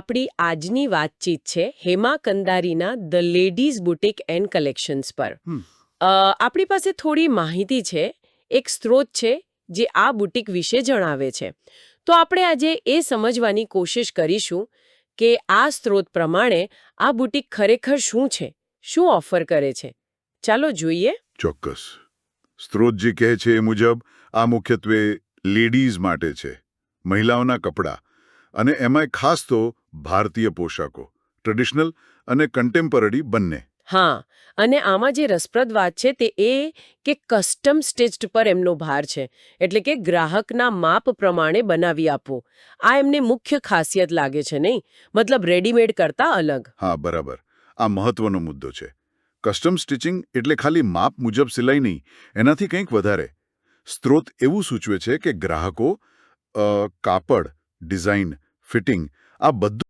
આપણી આજની વાતચીત છે Hema કંદારીના the ladies boutique and collections પર. આપણી પાસે થોડી માહિતી છે એક સ્ત્રોત છે જે આ બુટિક વિશે જણાવે છે. તો આપણે આજે એ સમજવાની કોશિશ કરીશું કે આ સ્ત્રોત પ્રમાણે આ બુટિક ખરેખર શું છે શું ઓફર કરે છે. ચાલો જોઈએ. ચોક્કસ. સ્ત્રોતજી કહે છે એ મુજબ આ મુખ્યત્વે લેડીઝ માટે છે મહિલાઓના કપડાં. અને એમાંય ખાસ તો ભારતીય પોશાકો ટ્રેડિશનલ અને કન્ટેમ્પરરી બંને. હા અને આમાં જે રસપ્રદ વાત છે તે એ કે કસ્ટમ સ્ટિચ્ડ પર એમનો ભાર છે એટલે કે ગ્રાહકના માપ પ્રમાણે બનાવી આપવો. આ એમને મુખ્ય ખાસિયત લાગે છે નહીં? મતલબ રેડીમેડ કરતા અલગ. હા બરાબર. આ મહત્વનો મુદ્દો છે. કસ્ટમ સ્ટિચિંગ એટલે ખાલી માપ મુજબ સિલાઈ નહીં એનાથી કંઈક વધારે. સ્ત્રોત એવું સૂચવે છે કે ગ્રાહકો કાપડ ડિઝાઇન ફિટિંગ આ બધું